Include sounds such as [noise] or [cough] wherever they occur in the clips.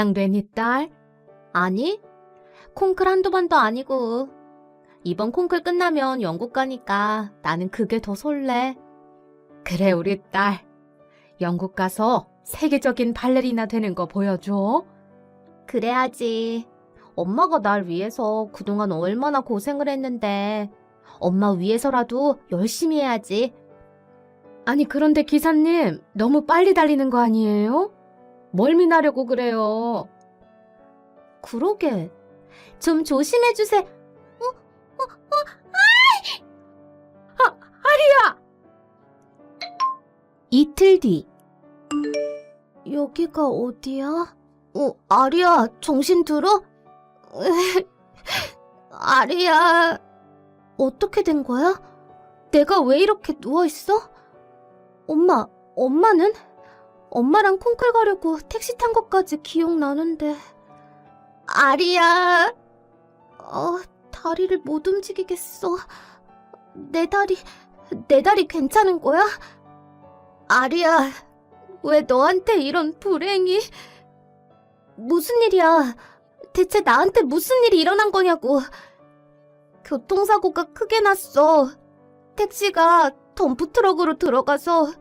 긴장되니 딸? 아니, 콩클 한두 번도 아니고. 이번 콩클 끝나면 영국 가니까 나는 그게 더 설레. 그래, 우리 딸. 영국 가서 세계적인 발레리나 되는 거 보여줘. 그래야지. 엄마가 날 위해서 그동안 얼마나 고생을 했는데, 엄마 위해서라도 열심히 해야지. 아니, 그런데 기사님, 너무 빨리 달리는 거 아니에요? 멀미나려고 그래요. 그러게. 좀 조심해 주세. 어, 어, 어, 아이! 아, 아리야! 이틀 뒤. 여기가 어디야? 어, 아리야, 정신 들어? [laughs] 아리야, 어떻게 된 거야? 내가 왜 이렇게 누워있어? 엄마, 엄마는? 엄마랑 콩클 가려고 택시 탄 것까지 기억나는데. 아리야, 어, 다리를 못 움직이겠어. 내 다리, 내 다리 괜찮은 거야? 아리야, 왜 너한테 이런 불행이? 무슨 일이야? 대체 나한테 무슨 일이 일어난 거냐고. 교통사고가 크게 났어. 택시가 덤프트럭으로 들어가서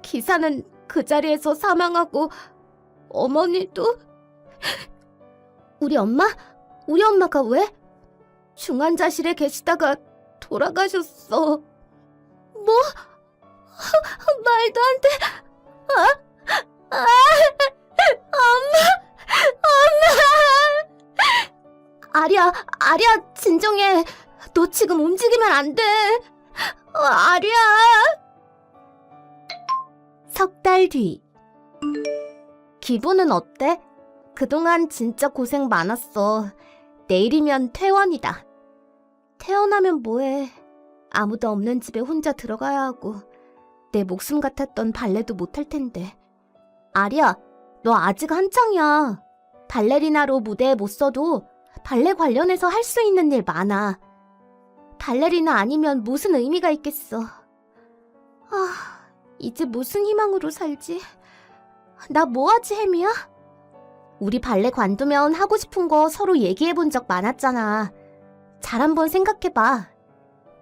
기사는 그 자리에서 사망하고 어머니도 우리 엄마? 우리 엄마가 왜? 중환자실에 계시다가 돌아가셨어. 뭐? 말도 안 돼. 아, 아, 엄마, 엄마. 아리야, 아리야, 진정해. 너 지금 움직이면 안 돼. 어, 아리야. 석 달 뒤. 기분은 어때? 그동안 진짜 고생 많았어. 내일이면 퇴원이다. 퇴원하면 뭐해. 아무도 없는 집에 혼자 들어가야 하고, 내 목숨 같았던 발레도 못할 텐데. 아리야, 너 아직 한창이야. 발레리나로 무대에 못 서도 발레 관련해서 할 수 있는 일 많아. 발레리나 아니면 무슨 의미가 있겠어. 아, 이제 무슨 희망으로 살지? 나 뭐하지, 혜미야? 우리 발레 관두면 하고 싶은 거 서로 얘기해 본 적 많았잖아. 잘 한번 생각해봐.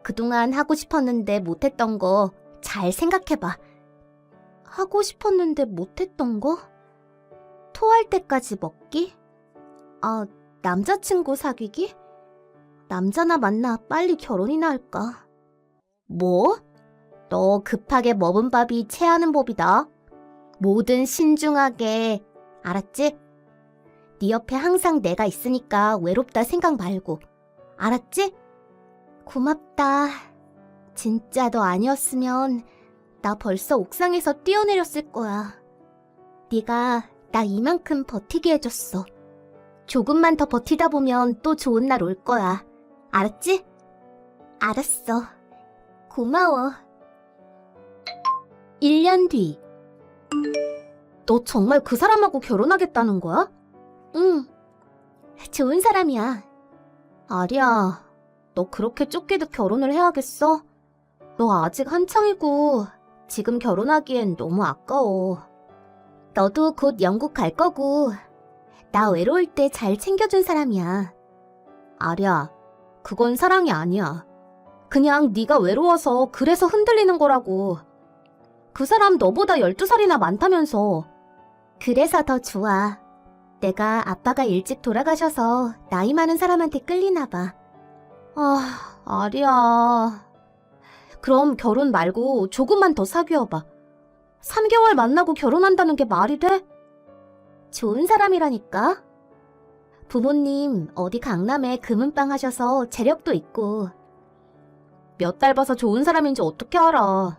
그동안 하고 싶었는데 못했던 거 잘 생각해봐. 하고 싶었는데 못했던 거? 토할 때까지 먹기? 아, 남자친구 사귀기? 남자나 만나 빨리 결혼이나 할까? 뭐? 너 급하게 먹은 밥이 체하는 법이다. 뭐든 신중하게. 알았지? 네 옆에 항상 내가 있으니까 외롭다 생각 말고. 알았지? 고맙다. 진짜 너 아니었으면 나 벌써 옥상에서 뛰어내렸을 거야. 네가 나 이만큼 버티게 해줬어. 조금만 더 버티다 보면 또 좋은 날 올 거야. 알았지? 알았어. 고마워. 1년 뒤. 너 정말 그 사람하고 결혼하겠다는 거야? 응. 좋은 사람이야. 아리야, 너 그렇게 쫓기듯 결혼을 해야겠어? 너 아직 한창이고, 지금 결혼하기엔 너무 아까워. 너도 곧 영국 갈 거고, 나 외로울 때 잘 챙겨준 사람이야. 아리야, 그건 사랑이 아니야. 그냥 네가 외로워서 그래서 흔들리는 거라고. 그 사람 너보다 12살이나 많다면서. 그래서 더 좋아. 내가 아빠가 일찍 돌아가셔서 나이 많은 사람한테 끌리나 봐. 아, 아리야. 그럼 결혼 말고 조금만 더 사귀어봐. 3개월 만나고 결혼한다는 게 말이 돼? 좋은 사람이라니까. 부모님 어디 강남에 금은방 하셔서 재력도 있고. 몇 달 봐서 좋은 사람인지 어떻게 알아.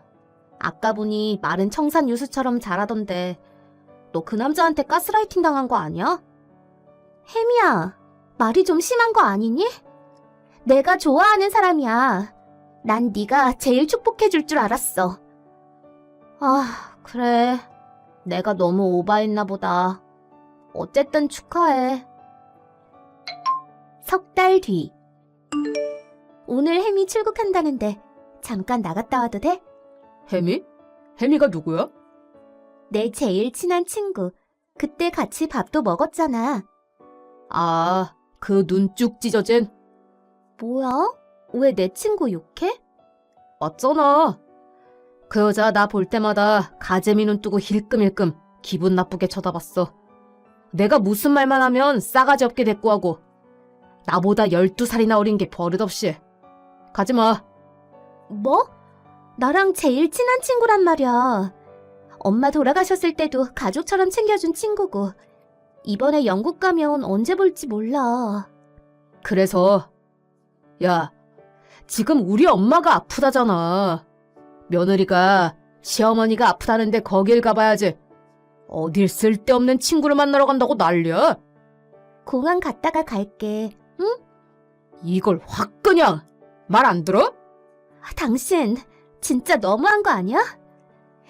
아까 보니 마른 청산 유수처럼 자라던데 너 그 남자한테 가스라이팅 당한 거 아니야? 혜미야, 말이 좀 심한 거 아니니? 내가 좋아하는 사람이야. 난 네가 제일 축복해 줄 줄 알았어. 아, 그래. 내가 너무 오바했나 보다. 어쨌든 축하해. 석 달 뒤. 오늘 혜미 출국한다는데 잠깐 나갔다 와도 돼? 혜미? 혜미가 누구야? 내 제일 친한 친구. 그때 같이 밥도 먹었잖아. 아, 그 눈 쭉 찢어진? 뭐야? 왜 내 친구 욕해? 맞잖아. 그 여자 나 볼 때마다 가재미 눈 뜨고 힐끔힐끔 기분 나쁘게 쳐다봤어. 내가 무슨 말만 하면 싸가지 없게 대꾸하고 나보다 12살이나 어린 게 버릇없이. 가지마. 뭐? 나랑 제일 친한 친구란 말이야. 엄마 돌아가셨을 때도 가족처럼 챙겨준 친구고. 이번에 영국 가면 언제 볼지 몰라. 그래서 야, 지금 우리 엄마가 아프다잖아. 며느리가 시어머니가 아프다는데 거길 가봐야지. 어딜 쓸데없는 친구를 만나러 간다고 난리야? 공항 갔다가 갈게. 이걸 확 그냥 말 안 들어? 아, 당신 진짜 너무한 거 아니야?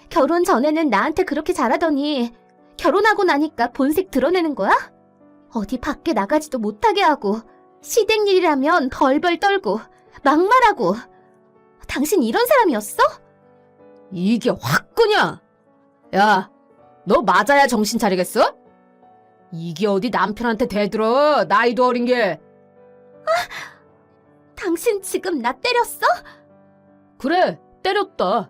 결혼 전에는 나한테 그렇게 잘하더니 결혼하고 나니까 본색 드러내는 거야? 어디 밖에 나가지도 못하게 하고 시댁 일이라면 벌벌 떨고 막말하고 당신 이런 사람이었어? 이게 확 그냥. 야, 너 맞아야 정신 차리겠어? 이게 어디 남편한테 대들어 나이도 어린 게. 당신 지금 나 때렸어? 그래, 때렸다.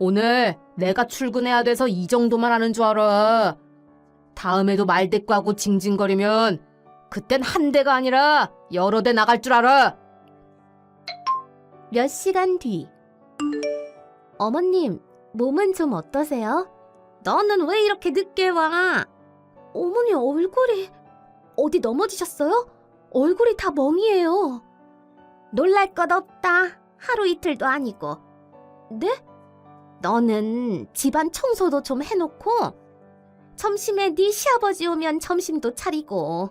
오늘 내가 출근해야 돼서 이 정도만 하는 줄 알아. 다음에도 말대꾸하고 징징거리면 그땐 한 대가 아니라 여러 대 나갈 줄 알아. 몇 시간 뒤. 어머님, 몸은 좀 어떠세요? 너는 왜 이렇게 늦게 와? 어머니 얼굴이 어디 넘어지셨어요? 얼굴이 다 멍이에요. 놀랄 것 없다. 하루 이틀도 아니고. 네? 너는 집안 청소도 좀 해놓고 점심에 네 시아버지 오면 점심도 차리고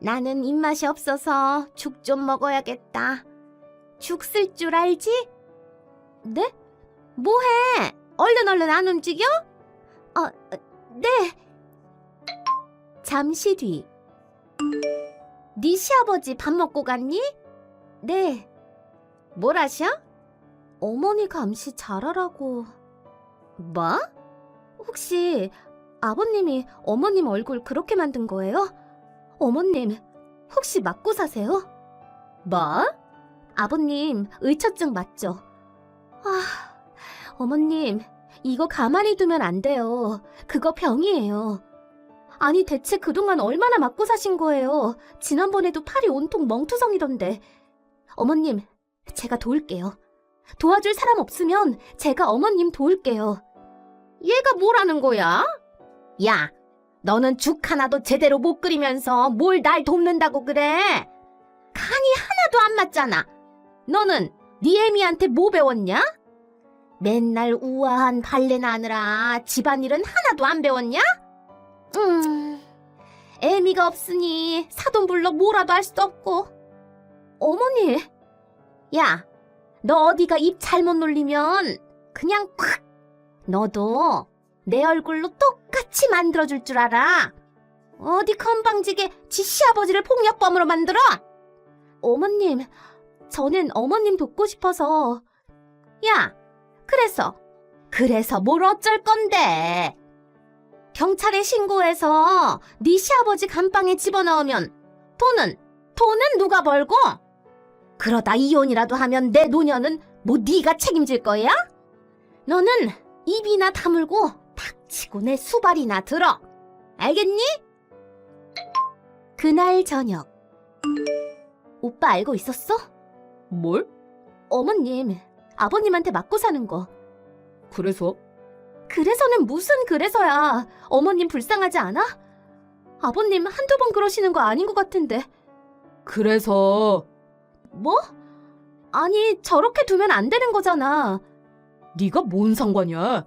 나는 입맛이 없어서 죽 좀 먹어야겠다. 죽 쓸 줄 알지? 네? 뭐해? 얼른 얼른 안 움직여? 어, 네. 잠시 뒤. 네 시아버지 밥 먹고 갔니? 네. 뭘 하셔? 어머니 감시 잘하라고. 뭐? 혹시 아버님이 어머님 얼굴 그렇게 만든 거예요? 어머님, 혹시 맞고 사세요? 뭐? 아버님, 의처증 맞죠? 아, 어머님, 이거 가만히 두면 안 돼요. 그거 병이에요. 아니, 대체 그동안 얼마나 맞고 사신 거예요? 지난번에도 팔이 온통 멍투성이던데. 어머님, 제가 도울게요. 도와줄 사람 없으면 제가 어머님 도울게요. 얘가 뭐라는 거야? 야, 너는 죽 하나도 제대로 못 끓이면서 뭘 날 돕는다고 그래? 간이 하나도 안 맞잖아. 너는 네 애미한테 뭐 배웠냐? 맨날 우아한 발레나 하느라 집안일은 하나도 안 배웠냐? 음, 애미가 없으니 사돈불러 뭐라도 할 수도 없고. 어머니, 야, 너 어디가 입 잘못 놀리면 그냥 콱! 너도 내 얼굴로 똑같이 만들어줄 줄 알아. 어디 건방지게 지 시아버지를 폭력범으로 만들어? 어머님, 저는 어머님 돕고 싶어서. 야, 그래서, 그래서 뭘 어쩔 건데? 경찰에 신고해서 네 시아버지 감방에 집어넣으면 돈은, 돈은 누가 벌고? 그러다 이혼이라도 하면 내 노년은 뭐 네가 책임질 거야? 너는 입이나 다물고 닥치고 내 수발이나 들어. 알겠니? 그날 저녁. 오빠 알고 있었어? 뭘? 어머님, 아버님한테 맞고 사는 거. 그래서? 그래서는 무슨 그래서야. 어머님 불쌍하지 않아? 아버님 한두 번 그러시는 거 아닌 것 같은데. 그래서 뭐? 아니, 저렇게 두면 안 되는 거잖아. 네가 뭔 상관이야?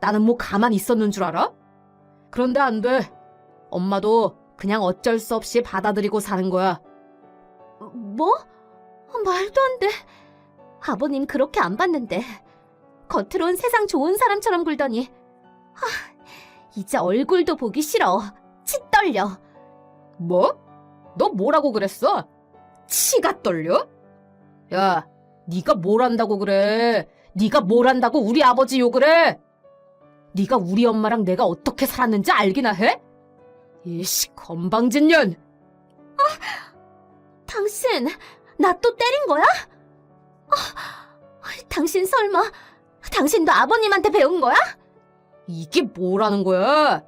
나는 뭐 가만 있었는 줄 알아? 그런데 안 돼. 엄마도 그냥 어쩔 수 없이 받아들이고 사는 거야. 뭐? 어, 말도 안 돼. 아버님 그렇게 안 봤는데. 겉으론 세상 좋은 사람처럼 굴더니. 하, 이제 얼굴도 보기 싫어. 치 떨려. 뭐? 너 뭐라고 그랬어? 치가 떨려? 야, 네가 뭘 한다고 그래? 네가 뭘 한다고 우리 아버지 욕을 해? 네가 우리 엄마랑 내가 어떻게 살았는지 알기나 해? 이씨 건방진년. 당신, 나 또 때린 거야? 아, 당신 설마, 당신도 아버님한테 배운 거야? 이게 뭐라는 거야?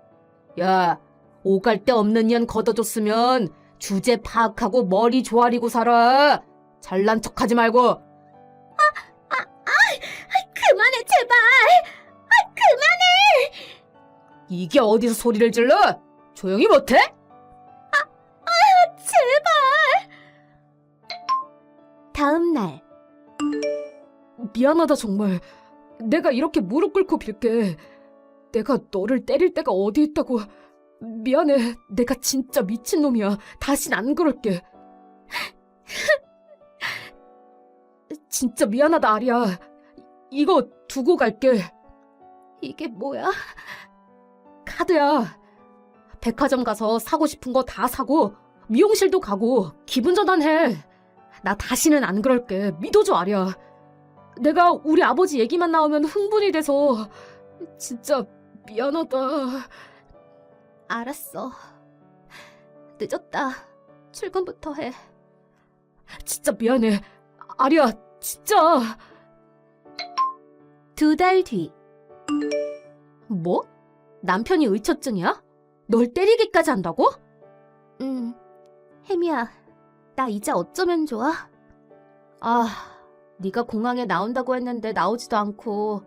야, 오갈 데 없는 년 걷어줬으면 주제 파악하고 머리 조아리고 살아. 잘난 척하지 말고. 그만해, 제발! 이게 어디서 소리를 질러? 조용히 못해? 제발! 다음 날, 미안하다 정말. 내가 이렇게 무릎 꿇고 빌게. 내가 너를 때릴 때가 어디 있다고. 미안해. 내가 진짜 미친놈이야. 다신 안 그럴게. 진짜 미안하다 아리야. 이거 두고 갈게. 이게 뭐야? 카드야. 백화점 가서 사고 싶은 거 다 사고 미용실도 가고 기분 전환해. 나 다시는 안 그럴게. 믿어줘 아리야. 내가 우리 아버지 얘기만 나오면 흥분이 돼서 진짜 미안하다. 알았어. 늦었다. 출근부터 해. 진짜 미안해. 아리야, 진짜. 두 달 뒤, 뭐? 남편이 의처증이야? 널 때리기까지 한다고? 음, 혜미야, 나 이제 어쩌면 좋아? 아, 네가 공항에 나온다고 했는데 나오지도 않고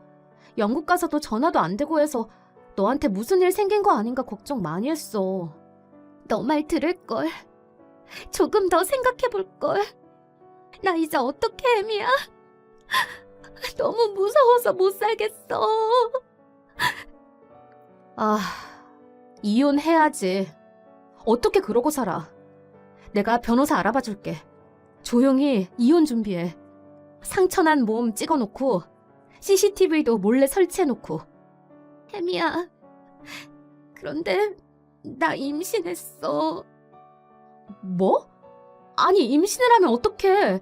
영국 가서도 전화도 안 되고 해서 너한테 무슨 일 생긴 거 아닌가 걱정 많이 했어. 너 말 들을걸. 조금 더 생각해볼걸. 나 이제 어떻게 혜미야? 너무 무서워서 못 살겠어. 아, 이혼해야지. 어떻게 그러고 살아? 내가 변호사 알아봐 줄게. 조용히 이혼 준비해. 상처난 몸 찍어놓고 CCTV도 몰래 설치해놓고 혜미야. 그런데 나 임신했어. 뭐? 아니 임신을 하면 어떡해?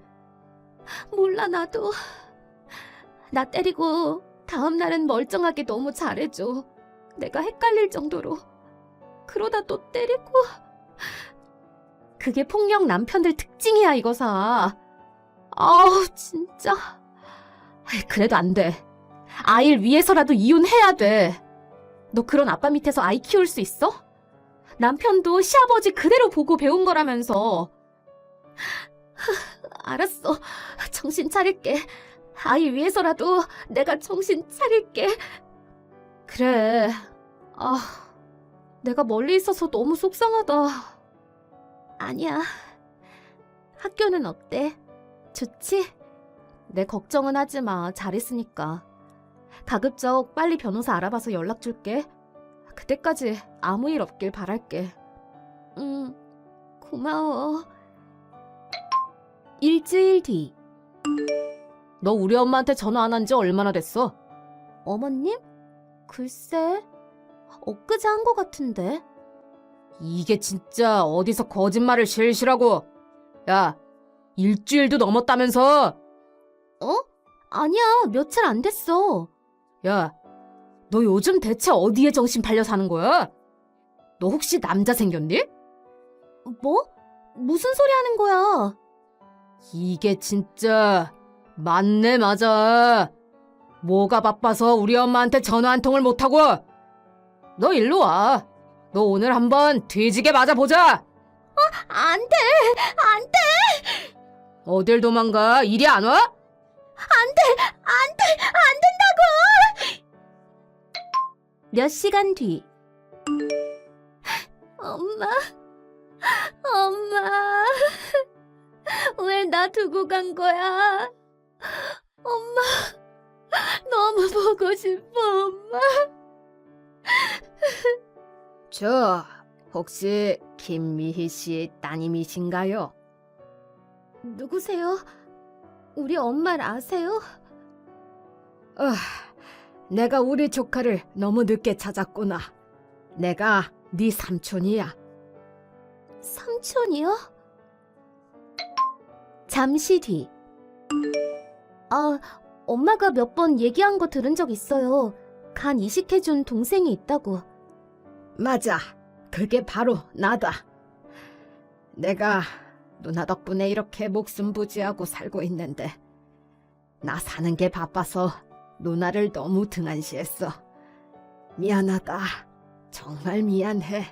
몰라 나도. 나 때리고 다음 날은 멀쩡하게 너무 잘해줘. 내가 헷갈릴 정도로. 그러다 또 때리고. 그게 폭력 남편들 특징이야 이거사. 아우 진짜. 아이, 그래도 안 돼. 아이를 위해서라도 이혼해야 돼. 너 그런 아빠 밑에서 아이 키울 수 있어? 남편도 시아버지 그대로 보고 배운 거라면서. 알았어. 정신 차릴게. 아이 위해서라도 내가 정신 차릴게. 그래. 아, 내가 멀리 있어서 너무 속상하다. 아니야. 학교는 어때? 좋지? 내 걱정은 하지 마. 잘했으니까. 가급적 빨리 변호사 알아봐서 연락 줄게. 그때까지 아무 일 없길 바랄게. 응, 고마워. 일주일 뒤, 너 우리 엄마한테 전화 안 한 지 얼마나 됐어? 어머님? 글쎄, 엊그제 한것 같은데. 이게 진짜 어디서 거짓말을 실시라고. 야, 일주일도 넘었다면서. 어? 아니야, 며칠 안 됐어. 야, 너 요즘 대체 어디에 정신 팔려 사는 거야? 너 혹시 남자 생겼니? 뭐? 무슨 소리 하는 거야? 이게 진짜 맞네 맞아. 뭐가 바빠서 우리 엄마한테 전화 한 통을 못 하고. 너 일로 와. 너 오늘 한번 뒤지게 맞아보자. 안 돼! 안 돼! 어딜 도망가? 이리 안 와? 안 돼! 안 돼! 안 된다고! 몇 시간 뒤. 엄마. 엄마. 왜 나 두고 간 거야? 엄마. 너무 보고 싶어, 엄마. 저 혹시 김미희 씨 따님이신가요? 누구세요? 우리 엄마를 아세요? 아, 내가 우리 조카를 너무 늦게 찾았구나. 내가 네 삼촌이야. 삼촌이요? 잠시 뒤. 아, 엄마가 몇 번 얘기한 거 들은 적 있어요. 간 이식해준 동생이 있다고. 맞아. 그게 바로 나다. 내가 누나 덕분에 이렇게 목숨 부지하고 살고 있는데, 나 사는 게 바빠서 누나를 너무 등한시했어. 미안하다. 정말 미안해.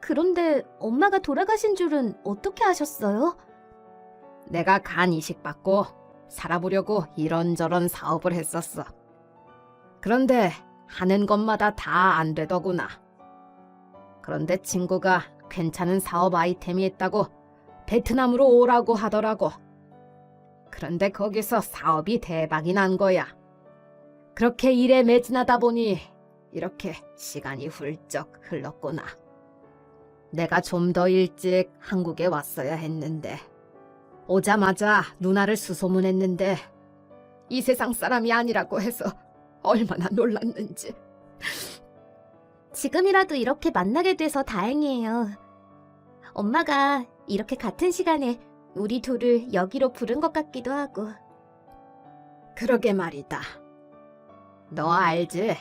그런데 엄마가 돌아가신 줄은 어떻게 아셨어요? 내가 간 이식 받고 살아보려고 이런저런 사업을 했었어. 그런데 하는 것마다 다 안 되더구나. 그런데 친구가 괜찮은 사업 아이템이 있다고 베트남으로 오라고 하더라고. 그런데 거기서 사업이 대박이 난 거야. 그렇게 일에 매진하다 보니 이렇게 시간이 훌쩍 흘렀구나. 내가 좀 더 일찍 한국에 왔어야 했는데. 오자마자 누나를 수소문했는데 이 세상 사람이 아니라고 해서 얼마나 놀랐는지. 지금이라도 이렇게 만나게 돼서 다행이에요. 엄마가 이렇게 같은 시간에 우리 둘을 여기로 부른 것 같기도 하고. 그러게 말이다. 너 알지?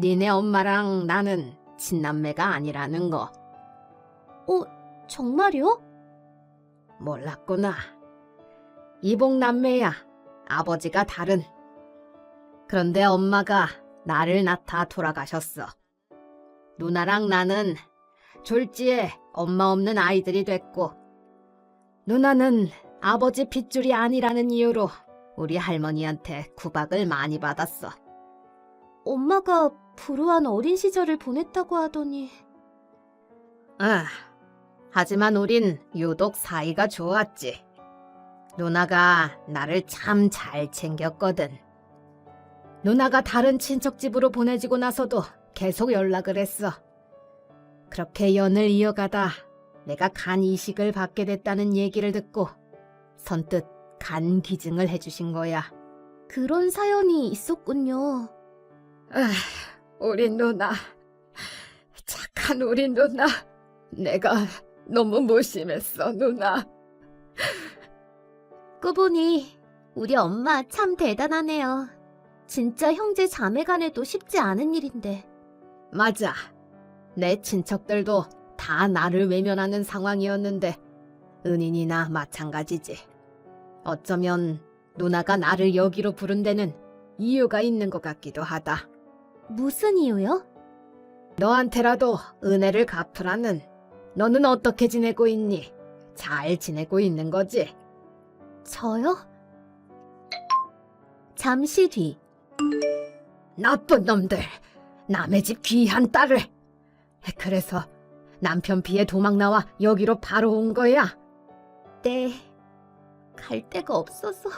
니네 엄마랑 나는 친남매가 아니라는 거 어, 정말요? 몰랐구나. 이복남매야. 아버지가 다른. 그런데 엄마가 나를 낳다 돌아가셨어. 누나랑 나는 졸지에 엄마 없는 아이들이 됐고, 누나는 아버지 핏줄이 아니라는 이유로 우리 할머니한테 구박을 많이 받았어. 엄마가 불우한 어린 시절을 보냈다고 하더니. 아, 하지만 우린 유독 사이가 좋았지. 누나가 나를 참 잘 챙겼거든. 누나가 다른 친척 집으로 보내지고 나서도 계속 연락을 했어. 그렇게 연을 이어가다 내가 간 이식을 받게 됐다는 얘기를 듣고 선뜻 간 기증을 해주신 거야. 그런 사연이 있었군요. 아, 우리 누나. 착한 우리 누나. 내가 너무 무심했어, 누나. 꾸보니 우리 엄마 참 대단하네요. 진짜 형제 자매 간에도 쉽지 않은 일인데. 맞아. 내 친척들도 다 나를 외면하는 상황이었는데, 은인이나 마찬가지지. 어쩌면 누나가 나를 여기로 부른 데는 이유가 있는 것 같기도 하다. 무슨 이유요? 너한테라도 은혜를 갚으라는 너는 어떻게 지내고 있니? 잘 지내고 있는 거지? 저요? 잠시 뒤. 나쁜 놈들. 남의 집 귀한 딸을. 그래서 남편 피해 도망 나와 여기로 바로 온 거야. 네. 갈 데가 없어서.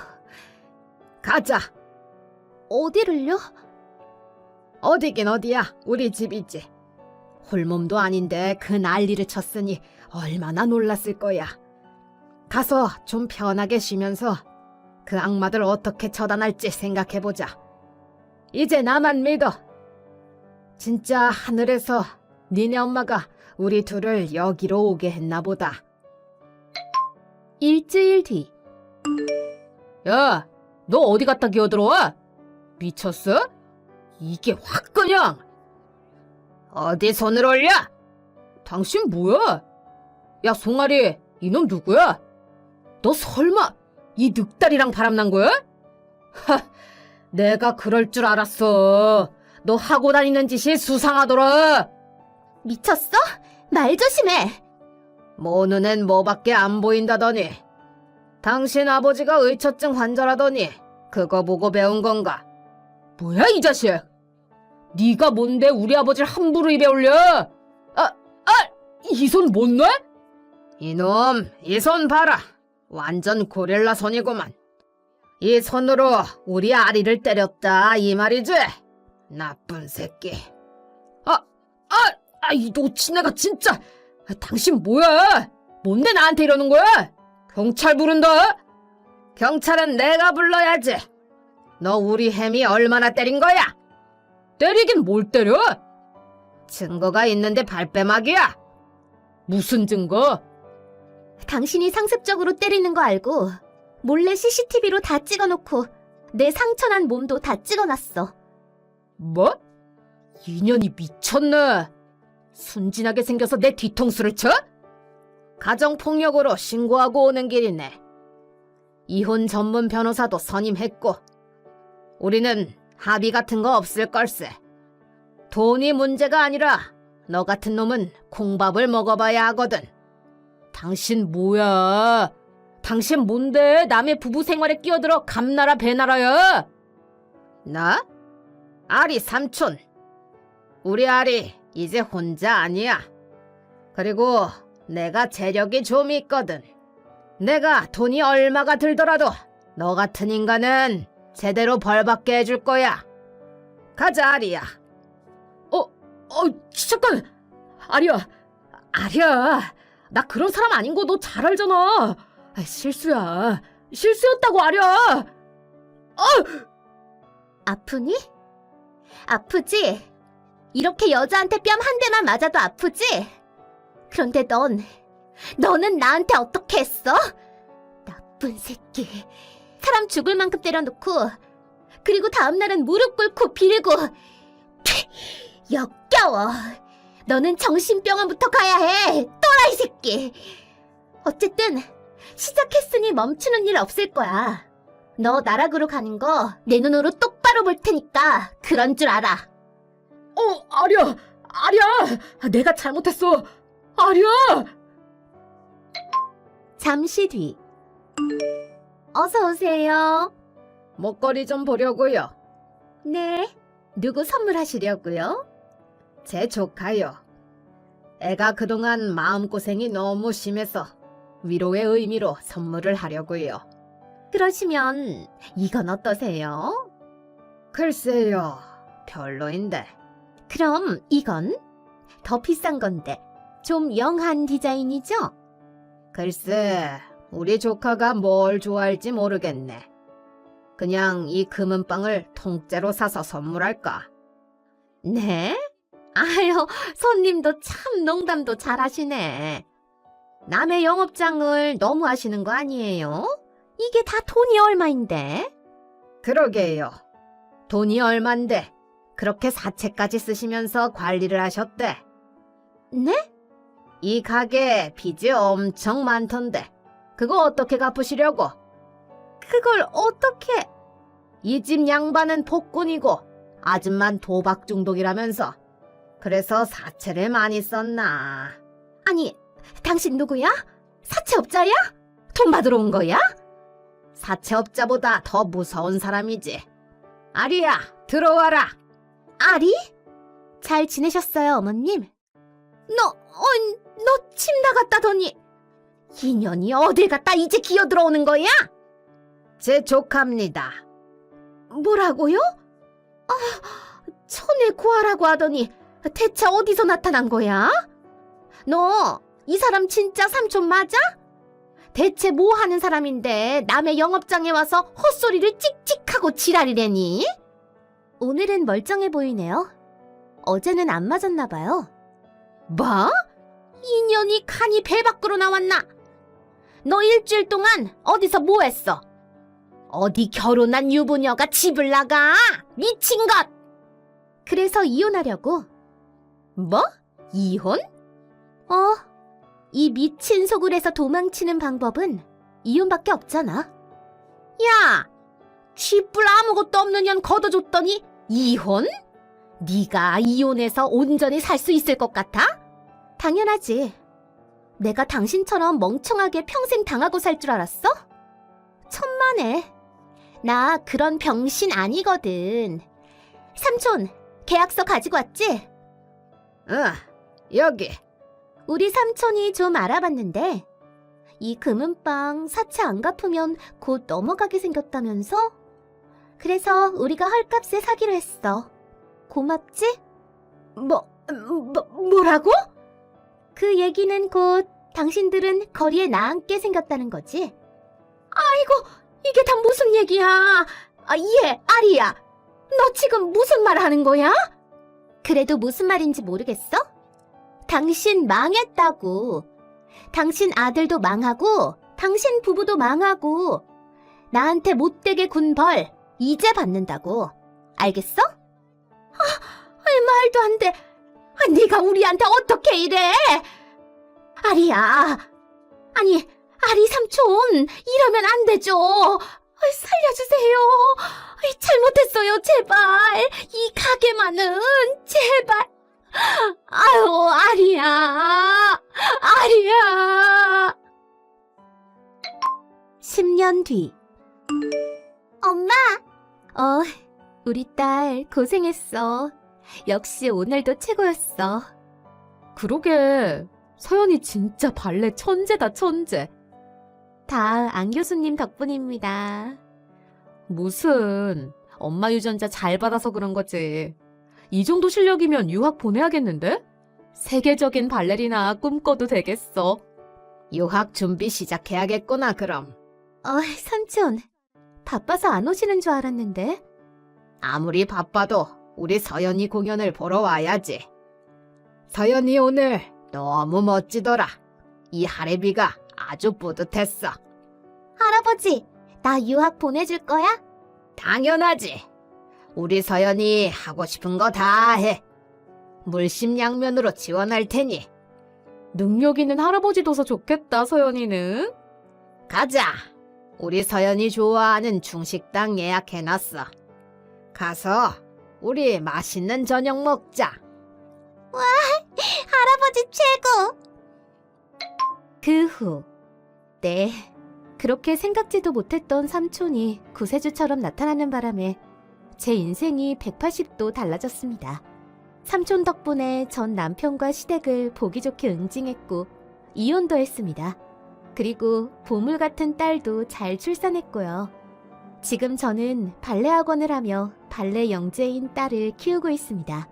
가자. 어디를요? 어디긴 어디야. 우리 집이지. 홀몸도 아닌데 그 난리를 쳤으니 얼마나 놀랐을 거야. 가서 좀 편하게 쉬면서 그 악마들 어떻게 처단할지 생각해보자. 이제 나만 믿어. 진짜 하늘에서 니네 엄마가 우리 둘을 여기로 오게 했나 보다. 일주일 뒤. 야, 너 어디 갔다 기어들어와? 미쳤어? 이게 확 그냥! 어디 손을 올려? 당신 뭐야? 야, 송아리, 이놈 누구야? 너 설마 이 늑다리랑 바람난 거야? 하, 내가 그럴 줄 알았어. 너 하고 다니는 짓이 수상하더라. 미쳤어? 말 조심해! 모 눈엔 뭐밖에 안 보인다더니. 당신 아버지가 의처증 환자라더니 그거 보고 배운 건가? 뭐야 이 자식? 네가 뭔데 우리 아버지를 함부로 입에 올려? 아, 아, 이손못 놔? 이놈, 이 손 봐라. 완전 고릴라 손이구만. 이 손으로 우리 아리를 때렸다 이 말이지? 나쁜 새끼. 아, 이 노치네가 진짜. 아, 당신 뭐야? 뭔데 나한테 이러는 거야? 경찰 부른다? 경찰은 내가 불러야지. 너 우리 햄이 얼마나 때린 거야? 때리긴 뭘 때려? 증거가 있는데 발뺌하기야. 무슨 증거? 당신이 상습적으로 때리는 거 알고 몰래 CCTV로 다 찍어놓고 내 상처난 몸도 다 찍어놨어. 뭐? 인연이 미쳤네. 순진하게 생겨서 내 뒤통수를 쳐? 가정폭력으로 신고하고 오는 길이네. 이혼 전문 변호사도 선임했고, 우리는 합의 같은 거 없을 걸세. 돈이 문제가 아니라 너 같은 놈은 콩밥을 먹어봐야 하거든. 당신 뭐야? 당신 뭔데 남의 부부 생활에 끼어들어 감나라 배나라야? 나? 아리 삼촌. 우리 아리 이제 혼자 아니야. 그리고 내가 재력이 좀 있거든. 내가 돈이 얼마가 들더라도 너 같은 인간은 제대로 벌받게 해줄 거야. 가자 아리야. 어, 어, 잠깐. 아리야, 아리야. 나 그런 사람 아닌 거 너 잘 알잖아. 아, 실수야. 실수였다고 아리야. 아프니? 아프지? 이렇게 여자한테 뺨 한 대만 맞아도 아프지? 그런데 넌, 너는 나한테 어떻게 했어? 나쁜 새끼. 사람 죽을 만큼 때려놓고, 그리고 다음날은 무릎 꿇고 빌고, 피, [laughs] 역겨워. 너는 정신병원부터 가야 해. 또라이 새끼. 어쨌든, 시작했으니 멈추는 일 없을 거야. 너 나락으로 가는 거 내 눈으로 똑바로 볼 테니까 그런 줄 알아. 어, 아리야. 아리야. 내가 잘못했어. 아리야. 잠시 뒤. 어서 오세요. 먹거리 좀 보려고요. 네. 누구 선물하시려고요? 제 조카요. 애가 그동안 마음고생이 너무 심해서 위로의 의미로 선물을 하려고요. 그러시면 이건 어떠세요? 글쎄요. 별로인데. 그럼 이건 더 비싼 건데 좀 영한 디자인이죠? 글쎄, 우리 조카가 뭘 좋아할지 모르겠네. 그냥 이 금은빵을 통째로 사서 선물할까? 네? 아유, 손님도 참 농담도 잘하시네. 남의 영업장을 너무 하시는 거 아니에요? 이게 다 돈이 얼마인데? 그러게요. 돈이 얼만데 그렇게 사채까지 쓰시면서 관리를 하셨대. 네? 이 가게 빚이 엄청 많던데 그거 어떻게 갚으시려고? 그걸 어떻게... 이 집 양반은 폭군이고 아줌만 도박 중독이라면서 그래서 사채를 많이 썼나? 아니, 당신 누구야? 사채업자야? 돈 받으러 온 거야? 사채업자보다 더 무서운 사람이지. 아리야, 들어와라. 아리? 잘 지내셨어요, 어머님? 너, 어, 너침 나갔다더니 인연이 어딜 갔다 이제 기어 들어오는 거야? 제 조카입니다. 뭐라고요? 아, 천에 구하라고 하더니 대체 어디서 나타난 거야? 너 이 사람 진짜 삼촌 맞아? 대체 뭐 하는 사람인데 남의 영업장에 와서 헛소리를 찍찍하고 지랄이래니? 오늘은 멀쩡해 보이네요. 어제는 안 맞았나 봐요. 뭐? 인연이 칸이 배 밖으로 나왔나? 너 일주일 동안 어디서 뭐 했어? 어디 결혼한 유부녀가 집을 나가? 미친 것! 그래서 이혼하려고. 뭐? 이혼? 어. 이 미친 소굴에서 도망치는 방법은 이혼밖에 없잖아. 야! 쥐뿔 아무것도 없는 년 걷어줬더니 이혼? 네가 이혼해서 온전히 살 수 있을 것 같아? 당연하지. 내가 당신처럼 멍청하게 평생 당하고 살 줄 알았어? 천만에. 나 그런 병신 아니거든. 삼촌, 계약서 가지고 왔지? 응, 여기. 우리 삼촌이 좀 알아봤는데 이 금은빵 사채 안 갚으면 곧 넘어가게 생겼다면서? 그래서 우리가 헐값에 사기로 했어. 고맙지? 뭐, 뭐 뭐라고? 그 얘기는 곧 당신들은 거리에 나앉게 생겼다는 거지. 아이고, 이게 다 무슨 얘기야? 아, 예, 아리야. 너 지금 무슨 말 하는 거야? 그래도 무슨 말인지 모르겠어? 당신 망했다고. 당신 아들도 망하고, 당신 부부도 망하고, 나한테 못되게 군 벌, 이제 받는다고. 알겠어? 아, 말도 안 돼. 아, 네가 우리한테 어떻게 이래? 아리야. 아니, 아리 삼촌, 이러면 안 되죠. 아, 살려주세요. 아, 잘못했어요, 제발. 이 가게만은, 제발. 아유, 아리야. 아리야. 10년 뒤. 엄마! 어, 우리 딸 고생했어. 역시 오늘도 최고였어. 그러게. 서연이 진짜 발레 천재다, 천재. 다 안 교수님 덕분입니다. 무슨. 엄마 유전자 잘 받아서 그런 거지. 이 정도 실력이면 유학 보내야겠는데? 세계적인 발레리나 꿈꿔도 되겠어. 유학 준비 시작해야겠구나, 그럼. 어, 삼촌. 바빠서 안 오시는 줄 알았는데. 아무리 바빠도 우리 서연이 공연을 보러 와야지. 서연이 오늘 너무 멋지더라. 이 하레비가 아주 뿌듯했어. 할아버지, 나 유학 보내줄 거야? 당연하지. 우리 서연이 하고 싶은 거 다 해. 물심양면으로 지원할 테니. 능력 있는 할아버지 둬서 좋겠다, 서연이는. 가자. 우리 서연이 좋아하는 중식당 예약해놨어. 가서 우리 맛있는 저녁 먹자. 할아버지 최고! 그 후. 네. 그렇게 생각지도 못했던 삼촌이 구세주처럼 나타나는 바람에 제 인생이 180도 달라졌습니다. 삼촌 덕분에 전 남편과 시댁을 보기 좋게 응징했고 이혼도 했습니다. 그리고 보물 같은 딸도 잘 출산했고요. 지금 저는 발레 학원을 하며 발레 영재인 딸을 키우고 있습니다.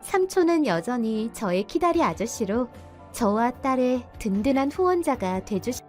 삼촌은 여전히 저의 키다리 아저씨로 저와 딸의 든든한 후원자가 돼주시...